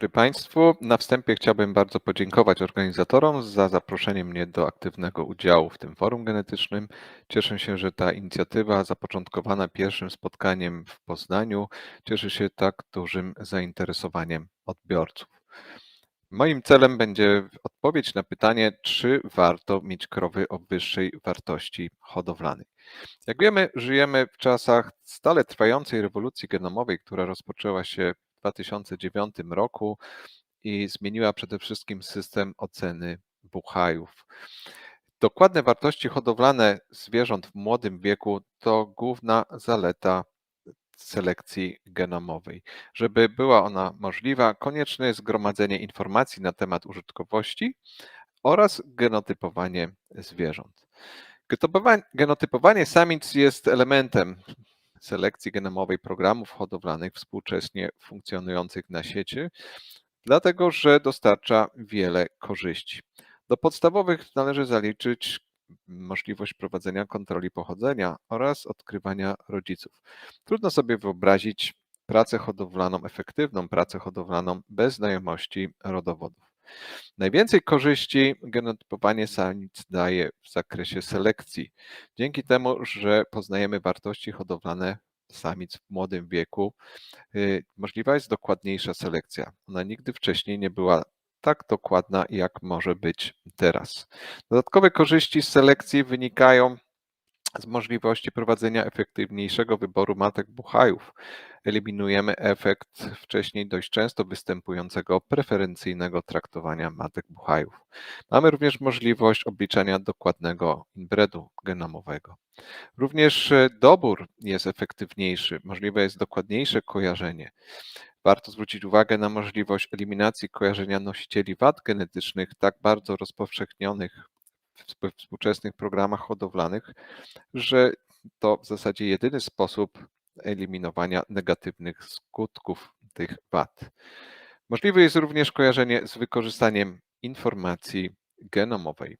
dobry Państwu. Na wstępie chciałbym bardzo podziękować organizatorom za zaproszenie mnie do aktywnego udziału w tym forum genetycznym. Cieszę się, że ta inicjatywa zapoczątkowana pierwszym spotkaniem w Poznaniu cieszy się tak dużym zainteresowaniem odbiorców. Moim celem będzie odpowiedź na pytanie, czy warto mieć krowy o wyższej wartości hodowlanej. Jak wiemy, żyjemy w czasach stale trwającej rewolucji genomowej, która rozpoczęła się 2009 roku i zmieniła przede wszystkim system oceny buchajów. Dokładne wartości hodowlane zwierząt w młodym wieku to główna zaleta selekcji genomowej. Żeby była ona możliwa, konieczne jest gromadzenie informacji na temat użytkowości oraz genotypowanie zwierząt. Genotypowanie samic jest elementem selekcji genomowej programów hodowlanych współcześnie funkcjonujących na sieci, dlatego że dostarcza wiele korzyści. Do podstawowych należy zaliczyć możliwość prowadzenia kontroli pochodzenia oraz odkrywania rodziców. Trudno sobie wyobrazić pracę hodowlaną, efektywną pracę hodowlaną bez znajomości rodowodów. Najwięcej korzyści genotypowanie samic daje w zakresie selekcji. Dzięki temu, że poznajemy wartości hodowlane samic w młodym wieku, y, możliwa jest dokładniejsza selekcja. Ona nigdy wcześniej nie była tak dokładna, jak może być teraz. Dodatkowe korzyści z selekcji wynikają z możliwości prowadzenia efektywniejszego wyboru matek buchajów. Eliminujemy efekt wcześniej dość często występującego preferencyjnego traktowania matek buchajów. Mamy również możliwość obliczania dokładnego inbredu genomowego. Również e, dobór jest efektywniejszy, możliwe jest dokładniejsze kojarzenie. Warto zwrócić uwagę na możliwość eliminacji kojarzenia nosicieli wad genetycznych tak bardzo rozpowszechnionych w współczesnych programach hodowlanych, że to w zasadzie jedyny sposób eliminowania negatywnych skutków tych wad. Możliwe jest również kojarzenie z wykorzystaniem informacji genomowej.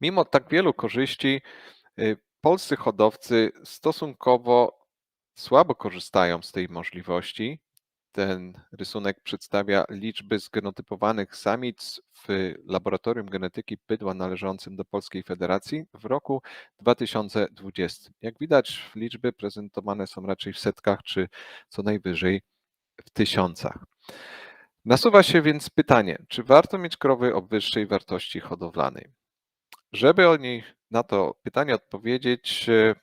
Mimo tak wielu korzyści, y, polscy hodowcy stosunkowo słabo korzystają z tej możliwości ten rysunek przedstawia liczby zgenotypowanych samic w laboratorium genetyki bydła należącym do Polskiej Federacji w roku 2020. Jak widać, liczby prezentowane są raczej w setkach czy co najwyżej w tysiącach. Nasuwa się więc pytanie, czy warto mieć krowy o wyższej wartości hodowlanej? Żeby o niej na to pytanie odpowiedzieć, e,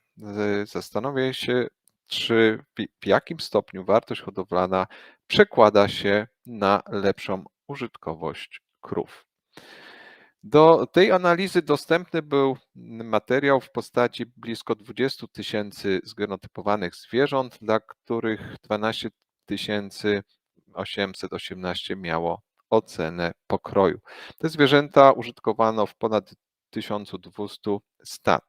zastanowię się czy w jakim stopniu wartość hodowlana przekłada się na lepszą użytkowość krów. Do tej analizy dostępny był materiał w postaci blisko 20 tysięcy zgenotypowanych zwierząt, dla których 12 818 miało ocenę pokroju. Te zwierzęta użytkowano w ponad 1200 stad.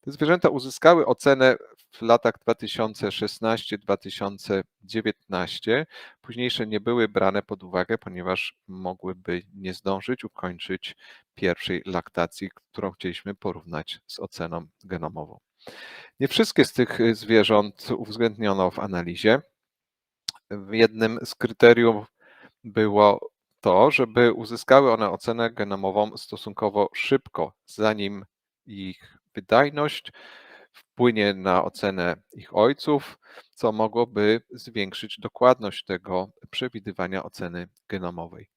Te zwierzęta uzyskały ocenę w latach 2016-2019. Późniejsze nie były brane pod uwagę, ponieważ mogłyby nie zdążyć ukończyć pierwszej laktacji, którą chcieliśmy porównać z oceną genomową. Nie wszystkie z tych zwierząt uwzględniono w analizie. Jednym z kryteriów było to, żeby uzyskały one ocenę genomową stosunkowo szybko, zanim ich wydajność wpłynie na ocenę ich ojców, co mogłoby zwiększyć dokładność tego przewidywania oceny genomowej.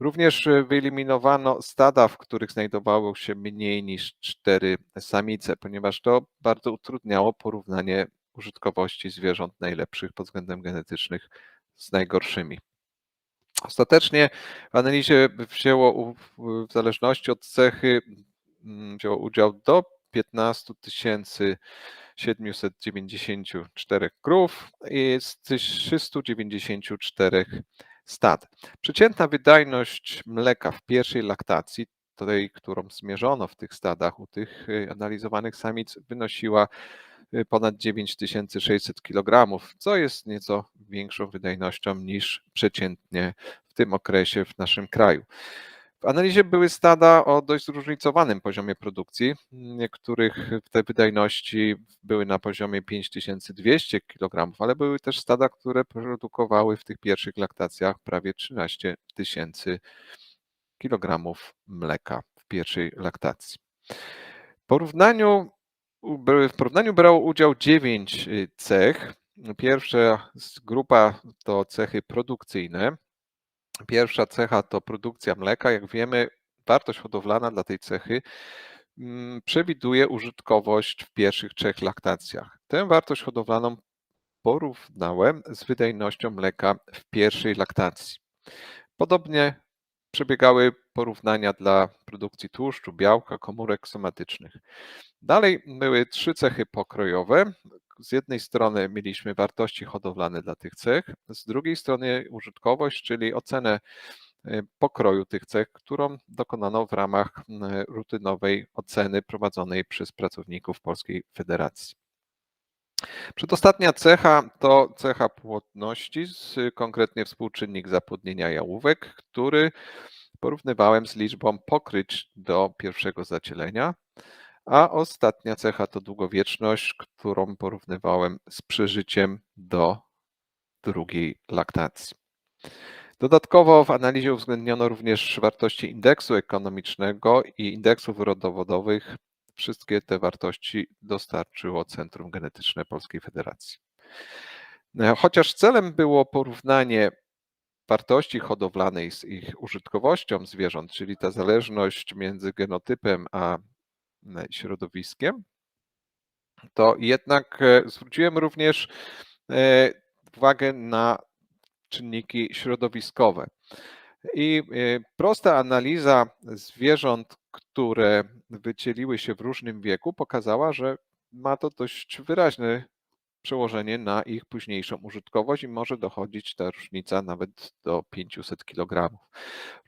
Również wyeliminowano stada, w których znajdowało się mniej niż cztery samice, ponieważ to bardzo utrudniało porównanie użytkowości zwierząt najlepszych pod względem genetycznych z najgorszymi. Ostatecznie w analizie wzięło w zależności od cechy mm, wzięło udział do 15 794 krów i z 394 stad. Przeciętna wydajność mleka w pierwszej laktacji, tej, którą zmierzono w tych stadach u tych y, analizowanych samic, wynosiła y, ponad 9600 kg, co jest nieco większą wydajnością niż przeciętnie w tym okresie w naszym kraju. W analizie były stada o dość zróżnicowanym poziomie produkcji. Niektórych te wydajności były na poziomie 5200 kg, ale były też stada, które produkowały w tych pierwszych laktacjach prawie 13 tysięcy kg mleka w pierwszej laktacji. W porównaniu, w porównaniu brało udział 9 cech. Pierwsza grupa to cechy produkcyjne, Pierwsza cecha to produkcja mleka. Jak wiemy, wartość hodowlana dla tej cechy mm, przewiduje użytkowość w pierwszych trzech laktacjach. Tę wartość hodowlaną porównałem z wydajnością mleka w pierwszej laktacji. Podobnie przebiegały porównania dla produkcji tłuszczu, białka, komórek somatycznych. Dalej były trzy cechy pokrojowe. Z jednej strony mieliśmy wartości hodowlane dla tych cech, z drugiej strony użytkowość, czyli ocenę y, pokroju tych cech, którą dokonano w ramach rutynowej oceny prowadzonej przez pracowników Polskiej Federacji. Przedostatnia cecha to cecha płodności, konkretnie współczynnik zapłodnienia jałówek, który porównywałem z liczbą pokryć do pierwszego zacielenia, a ostatnia cecha to długowieczność, którą porównywałem z przeżyciem do drugiej laktacji. Dodatkowo w analizie uwzględniono również wartości indeksu ekonomicznego i indeksów rodowodowych. Wszystkie te wartości dostarczyło Centrum Genetyczne Polskiej Federacji. Chociaż celem było porównanie wartości hodowlanej z ich użytkowością zwierząt, czyli ta zależność między genotypem a środowiskiem, to jednak e, zwróciłem również e, uwagę na czynniki środowiskowe. I e, prosta analiza zwierząt, które wycieliły się w różnym wieku, pokazała, że ma to dość wyraźny przełożenie na ich późniejszą użytkowość i może dochodzić ta różnica nawet do 500 kg.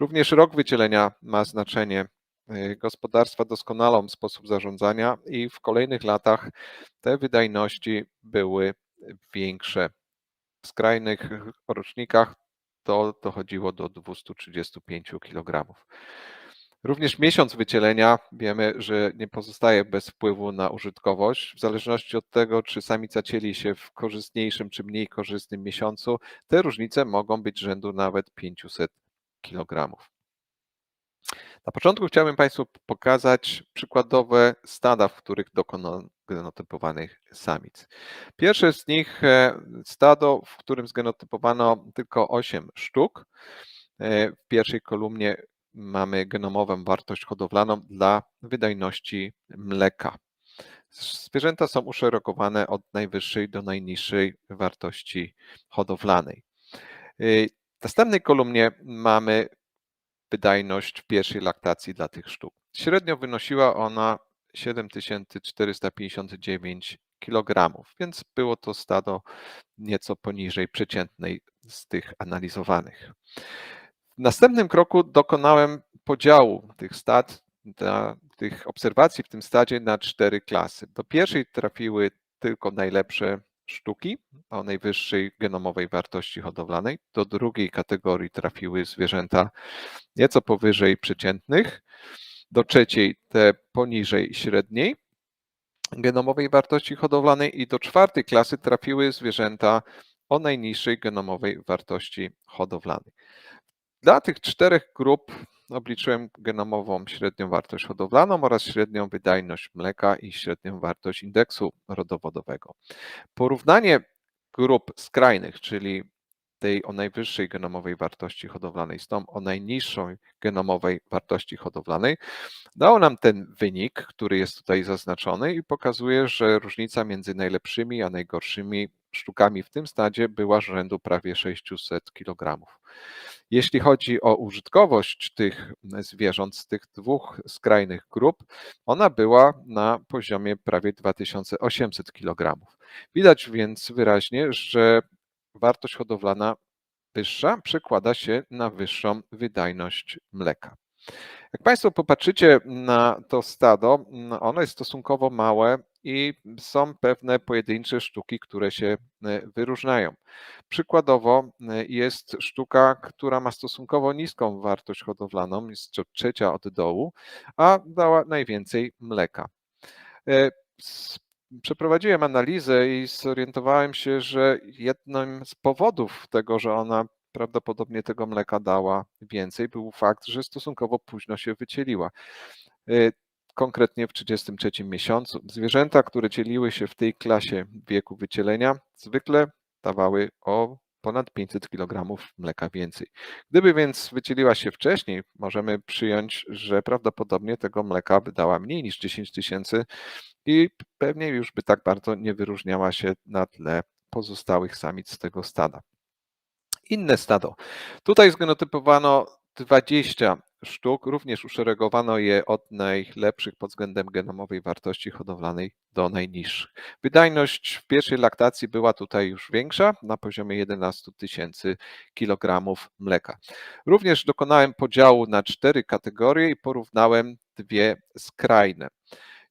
Również rok wycielenia ma znaczenie. Y, gospodarstwa doskonalą sposób zarządzania i w kolejnych latach te wydajności były większe. W skrajnych rocznikach to dochodziło do 235 kg. Również miesiąc wycielenia wiemy, że nie pozostaje bez wpływu na użytkowość. W zależności od tego, czy samica cieli się w korzystniejszym czy mniej korzystnym miesiącu, te różnice mogą być rzędu nawet 500 kg. Na początku chciałbym Państwu pokazać przykładowe stada, w których dokonano genotypowanych samic. Pierwsze z nich e, stado, w którym zgenotypowano tylko 8 sztuk. E, w pierwszej kolumnie mamy genomową wartość hodowlaną dla wydajności mleka. Zwierzęta są uszeregowane od najwyższej do najniższej wartości hodowlanej. W następnej kolumnie mamy wydajność w pierwszej laktacji dla tych sztuk. Średnio wynosiła ona 7459 kg, więc było to stado nieco poniżej przeciętnej z tych analizowanych. W następnym kroku dokonałem podziału tych stad, tych obserwacji w tym stadzie na cztery klasy. Do pierwszej trafiły tylko najlepsze sztuki o najwyższej genomowej wartości hodowlanej. Do drugiej kategorii trafiły zwierzęta nieco powyżej przeciętnych. Do trzeciej te poniżej średniej genomowej wartości hodowlanej i do czwartej klasy trafiły zwierzęta o najniższej genomowej wartości hodowlanej. Dla tych czterech grup obliczyłem genomową średnią wartość hodowlaną oraz średnią wydajność mleka i średnią wartość indeksu rodowodowego. Porównanie grup skrajnych, czyli tej o najwyższej genomowej wartości hodowlanej z tą o najniższej genomowej wartości hodowlanej, dało nam ten wynik, który jest tutaj zaznaczony i pokazuje, że różnica między najlepszymi a najgorszymi sztukami w tym stadzie była rzędu prawie 600 kg. Jeśli chodzi o użytkowość tych zwierząt z tych dwóch skrajnych grup, ona była na poziomie prawie 2800 kg. Widać więc wyraźnie, że wartość hodowlana wyższa przekłada się na wyższą wydajność mleka. Jak Państwo popatrzycie na to stado, ono jest stosunkowo małe i są pewne pojedyncze sztuki, które się wyróżniają. Przykładowo jest sztuka, która ma stosunkowo niską wartość hodowlaną, jest to trzecia od dołu, a dała najwięcej mleka. Przeprowadziłem analizę i zorientowałem się, że jednym z powodów tego, że ona prawdopodobnie tego mleka dała więcej, był fakt, że stosunkowo późno się wycieliła. Konkretnie w 33 miesiącu. Zwierzęta, które cieliły się w tej klasie wieku wycielenia, zwykle dawały o ponad 500 kg mleka więcej. Gdyby więc wycieliła się wcześniej, możemy przyjąć, że prawdopodobnie tego mleka by dała mniej niż 10 tysięcy i pewnie już by tak bardzo nie wyróżniała się na tle pozostałych samic z tego stada. Inne stado. Tutaj zgenotypowano 20 sztuk, również uszeregowano je od najlepszych pod względem genomowej wartości hodowlanej do najniższych. Wydajność w pierwszej laktacji była tutaj już większa, na poziomie 11 tysięcy kilogramów mleka. Również dokonałem podziału na cztery kategorie i porównałem dwie skrajne.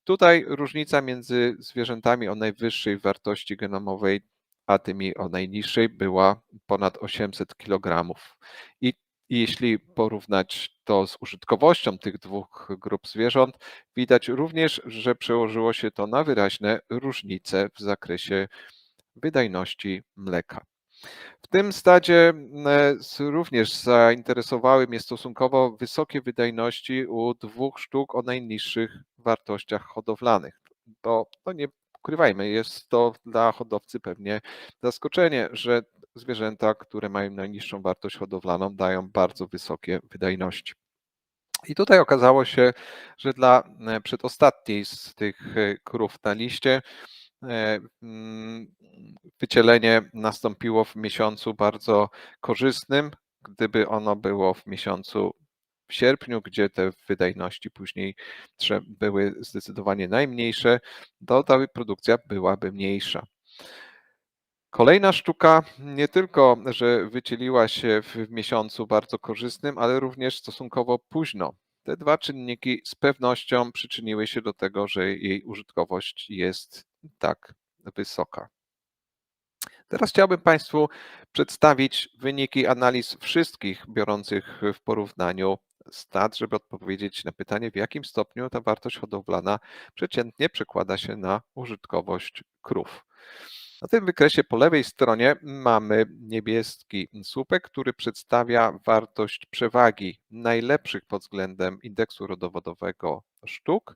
Tutaj różnica między zwierzętami o najwyższej wartości genomowej a tymi o najniższej była ponad 800 kg. I jeśli porównać to z użytkowością tych dwóch grup zwierząt, widać również, że przełożyło się to na wyraźne różnice w zakresie wydajności mleka. W tym stadzie również zainteresowały mnie stosunkowo wysokie wydajności u dwóch sztuk o najniższych wartościach hodowlanych. To, to nie ukrywajmy, jest to dla hodowcy pewnie zaskoczenie, że zwierzęta, które mają najniższą wartość hodowlaną, dają bardzo wysokie wydajności. I tutaj okazało się, że dla e, przedostatniej z tych e, krów na liście e, mm, wycielenie nastąpiło w miesiącu bardzo korzystnym. Gdyby ono było w miesiącu w sierpniu, gdzie te wydajności później były zdecydowanie najmniejsze, to ta produkcja byłaby mniejsza. Kolejna sztuka nie tylko, że wycieliła się w miesiącu bardzo korzystnym, ale również stosunkowo późno. Te dwa czynniki z pewnością przyczyniły się do tego, że jej użytkowość jest tak wysoka. Teraz chciałbym Państwu przedstawić wyniki analiz wszystkich biorących w porównaniu stad, żeby odpowiedzieć na pytanie, w jakim stopniu ta wartość hodowlana przeciętnie przekłada się na użytkowość krów. Na tym wykresie po lewej stronie mamy niebieski słupek, który przedstawia wartość przewagi najlepszych pod względem indeksu rodowodowego sztuk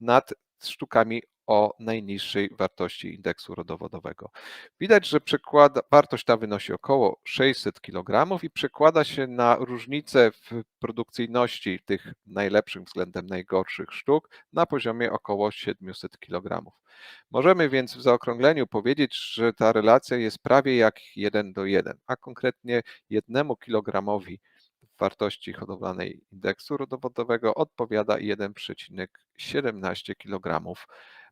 nad sztukami o najniższej wartości indeksu rodowodowego. Widać, że przekłada, wartość ta wynosi około 600 kg i przekłada się na różnicę w produkcyjności tych najlepszych względem najgorszych sztuk na poziomie około 700 kg. Możemy więc w zaokrągleniu powiedzieć, że ta relacja jest prawie jak 1 do 1, a konkretnie jednemu kilogramowi wartości hodowlanej indeksu rodowodowego odpowiada 1,17 kg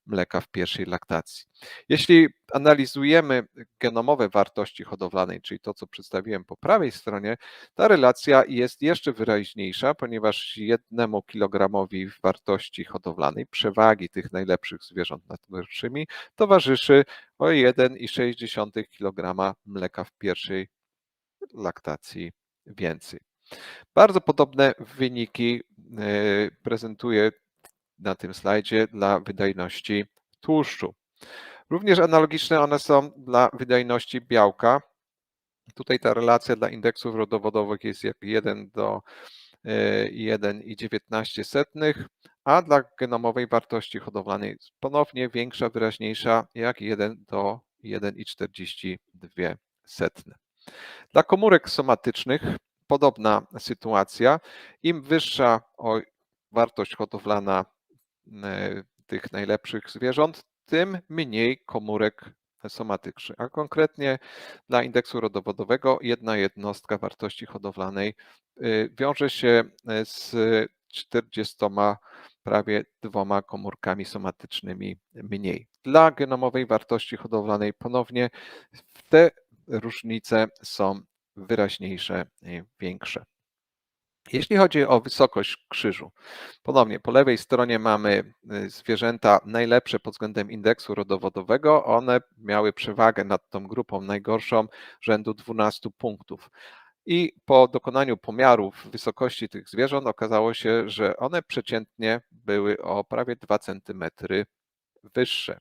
mleka w pierwszej laktacji. Jeśli analizujemy genomowe wartości hodowlanej, czyli to, co przedstawiłem po prawej stronie, ta relacja jest jeszcze wyraźniejsza, ponieważ jednemu kilogramowi wartości hodowlanej, przewagi tych najlepszych zwierząt nad gorszymi, towarzyszy o 1,6 kg mleka w pierwszej laktacji więcej. Bardzo podobne wyniki e, prezentuje na tym slajdzie dla wydajności tłuszczu. Również analogiczne one są dla wydajności białka. Tutaj ta relacja dla indeksów rodowodowych jest jak 1 do 1,19, e, a dla genomowej wartości hodowlanej ponownie większa, wyraźniejsza jak 1 do 1,42. Dla komórek somatycznych podobna sytuacja. Im wyższa wartość hodowlana tych najlepszych zwierząt, tym mniej komórek somatycznych. A konkretnie dla indeksu rodowodowego jedna jednostka wartości hodowlanej y, wiąże się e, z 40 prawie dwoma komórkami somatycznymi mniej. Dla genomowej wartości hodowlanej ponownie te różnice są wyraźniejsze, większe. Jeśli chodzi o wysokość krzyżu, ponownie po lewej stronie mamy y, zwierzęta najlepsze pod względem indeksu rodowodowego. One miały przewagę nad tą grupą najgorszą rzędu 12 punktów. I po dokonaniu pomiarów wysokości tych zwierząt okazało się, że one przeciętnie były o prawie 2 cm wyższe.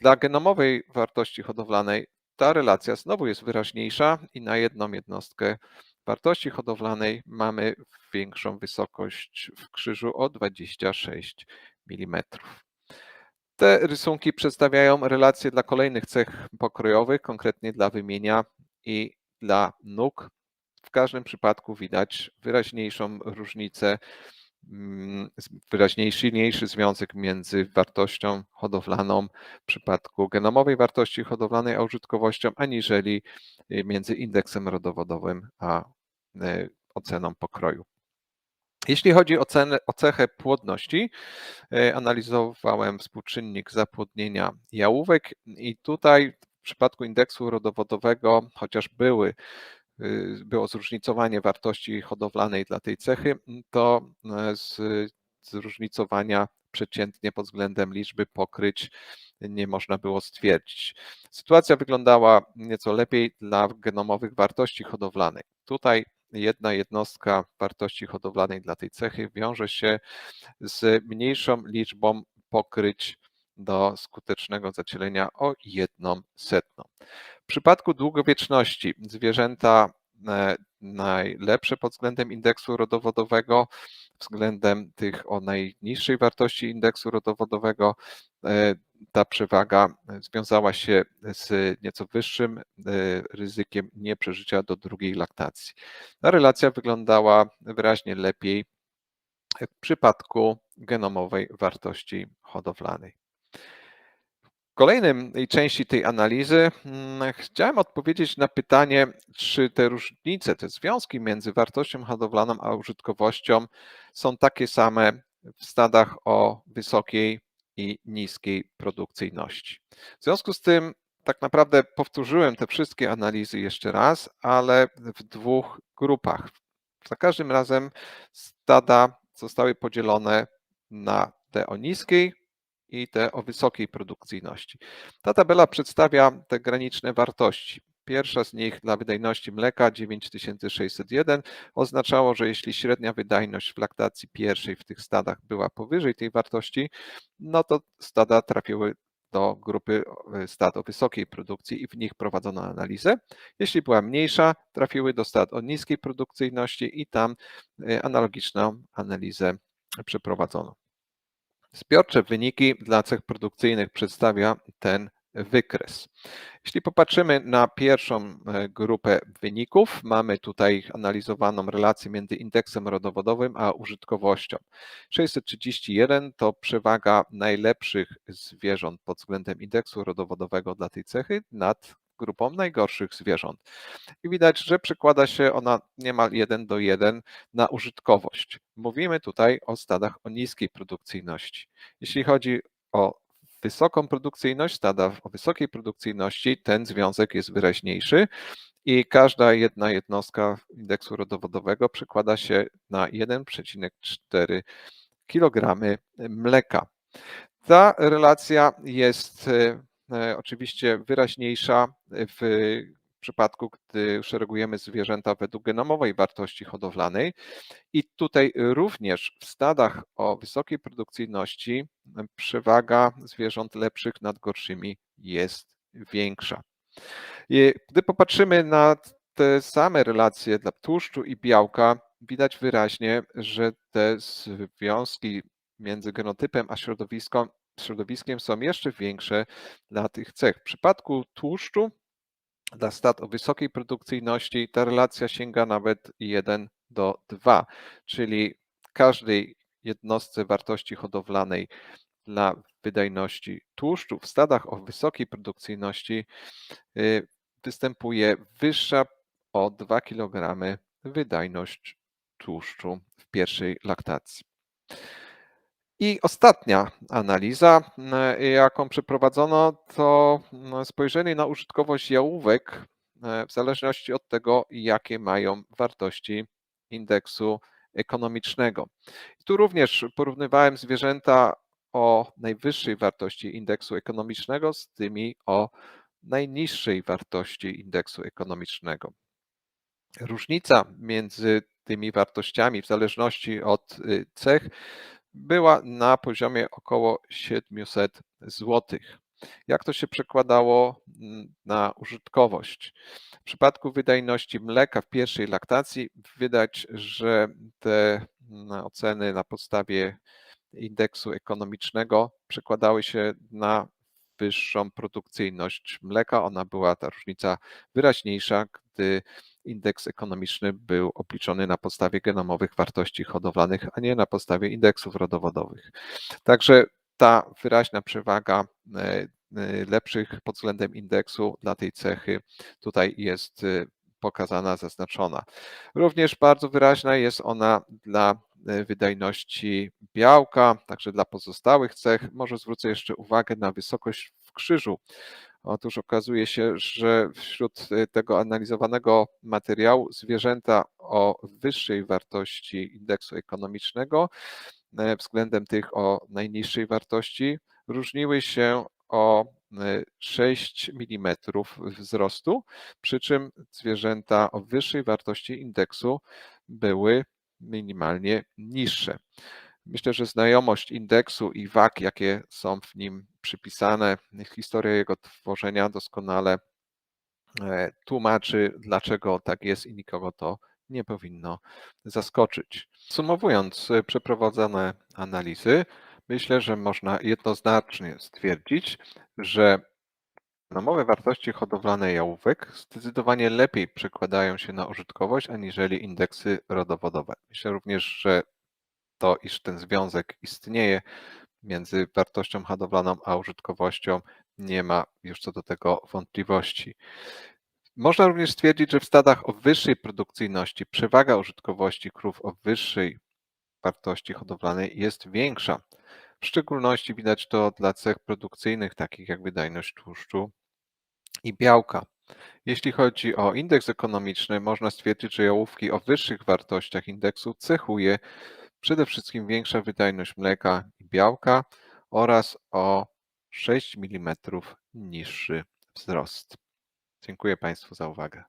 Dla genomowej wartości hodowlanej ta relacja znowu jest wyraźniejsza i na jedną jednostkę wartości hodowlanej mamy większą wysokość w krzyżu o 26 mm. Te rysunki przedstawiają relacje dla kolejnych cech pokrojowych, konkretnie dla wymienia i dla nóg. W każdym przypadku widać wyraźniejszą różnicę, wyraźniejszy, silniejszy związek między wartością hodowlaną w przypadku genomowej wartości hodowlanej a użytkowością, aniżeli y, między indeksem rodowodowym a y, oceną pokroju. Jeśli chodzi o, cenę, o cechę płodności, y, analizowałem współczynnik zapłodnienia jałówek i tutaj w przypadku indeksu rodowodowego, chociaż były było zróżnicowanie wartości hodowlanej dla tej cechy, to e, z zróżnicowania przeciętnie pod względem liczby pokryć nie można było stwierdzić. Sytuacja wyglądała nieco lepiej dla genomowych wartości hodowlanej. Tutaj jedna jednostka wartości hodowlanej dla tej cechy wiąże się z mniejszą liczbą pokryć do skutecznego zacielenia o jedną setną. W przypadku długowieczności zwierzęta e, najlepsze pod względem indeksu rodowodowego, względem tych o najniższej wartości indeksu rodowodowego, e, ta przewaga związała się z nieco wyższym e, ryzykiem nieprzeżycia do drugiej laktacji. Ta relacja wyglądała wyraźnie lepiej w przypadku genomowej wartości hodowlanej. Kolejnej części tej analizy mm, chciałem odpowiedzieć na pytanie, czy te różnice, te związki między wartością hodowlaną a użytkowością są takie same w stadach o wysokiej i niskiej produkcyjności. W związku z tym tak naprawdę powtórzyłem te wszystkie analizy jeszcze raz, ale w dwóch grupach. Za każdym razem stada zostały podzielone na te o niskiej i te o wysokiej produkcyjności. Ta tabela przedstawia te graniczne wartości. Pierwsza z nich dla wydajności mleka 9601 oznaczało, że jeśli średnia wydajność w laktacji pierwszej w tych stadach była powyżej tej wartości, no to stada trafiły do grupy stad o wysokiej produkcji i w nich prowadzono analizę. Jeśli była mniejsza, trafiły do stad o niskiej produkcyjności i tam y, analogiczną analizę przeprowadzono. Zbiorcze wyniki dla cech produkcyjnych przedstawia ten wykres. Jeśli popatrzymy na pierwszą e, grupę wyników, mamy tutaj analizowaną relację między indeksem rodowodowym a użytkowością. 631 to przewaga najlepszych zwierząt pod względem indeksu rodowodowego dla tej cechy nad grupą najgorszych zwierząt. I widać, że przekłada się ona niemal 1 do 1 na użytkowość. Mówimy tutaj o stadach o niskiej produkcyjności. Jeśli chodzi o wysoką produkcyjność, stada o wysokiej produkcyjności, ten związek jest wyraźniejszy i każda jedna jednostka indeksu rodowodowego przekłada się na 1,4 kg mleka. Ta relacja jest E, oczywiście wyraźniejsza w przypadku, gdy szeregujemy zwierzęta według genomowej wartości hodowlanej. I tutaj również w stadach o wysokiej produkcyjności przewaga zwierząt lepszych nad gorszymi jest większa. I gdy popatrzymy na te same relacje dla tłuszczu i białka, widać wyraźnie, że te związki między genotypem a środowiskiem środowiskiem są jeszcze większe dla tych cech. W przypadku tłuszczu dla stad o wysokiej produkcyjności ta relacja sięga nawet 1 do 2, czyli każdej jednostce wartości hodowlanej dla wydajności tłuszczu w stadach o wysokiej produkcyjności y, występuje wyższa o 2 kg wydajność tłuszczu w pierwszej laktacji. I ostatnia analiza, e, jaką przeprowadzono, to mm, spojrzenie na użytkowość jałówek e, w zależności od tego, jakie mają wartości indeksu ekonomicznego. Tu również porównywałem zwierzęta o najwyższej wartości indeksu ekonomicznego z tymi o najniższej wartości indeksu ekonomicznego. Różnica między tymi wartościami w zależności od y, cech była na poziomie około 700 zł. Jak to się przekładało mm, na użytkowość? W przypadku wydajności mleka w pierwszej laktacji widać, że te mm, oceny na podstawie indeksu ekonomicznego przekładały się na wyższą produkcyjność mleka. Ona była ta różnica wyraźniejsza, gdy indeks ekonomiczny był obliczony na podstawie genomowych wartości hodowlanych, a nie na podstawie indeksów rodowodowych. Także ta wyraźna przewaga e, e, lepszych pod względem indeksu dla tej cechy tutaj jest e, pokazana, zaznaczona. Również bardzo wyraźna jest ona dla wydajności białka, także dla pozostałych cech. Może zwrócę jeszcze uwagę na wysokość w krzyżu. Otóż okazuje się, że wśród tego analizowanego materiału zwierzęta o wyższej wartości indeksu ekonomicznego E, względem tych o najniższej wartości różniły się o 6 mm wzrostu, przy czym zwierzęta o wyższej wartości indeksu były minimalnie niższe. Myślę, że znajomość indeksu i wag, jakie są w nim przypisane, historia jego tworzenia doskonale e, tłumaczy, dlaczego tak jest i nikogo to nie powinno zaskoczyć. Podsumowując e, przeprowadzone analizy, myślę, że można jednoznacznie stwierdzić, że nomowe wartości hodowlane jałówek zdecydowanie lepiej przekładają się na użytkowość aniżeli indeksy rodowodowe. Myślę również, że to, iż ten związek istnieje między wartością hodowlaną a użytkowością, nie ma już co do tego wątpliwości. Można również stwierdzić, że w stadach o wyższej produkcyjności przewaga użytkowości krów o wyższej wartości hodowlanej jest większa. W szczególności widać to dla cech produkcyjnych, takich jak wydajność tłuszczu i białka. Jeśli chodzi o indeks ekonomiczny, można stwierdzić, że jałówki o wyższych wartościach indeksu cechuje przede wszystkim większa wydajność mleka i białka oraz o 6 mm niższy wzrost. Dziękuję Państwu za uwagę.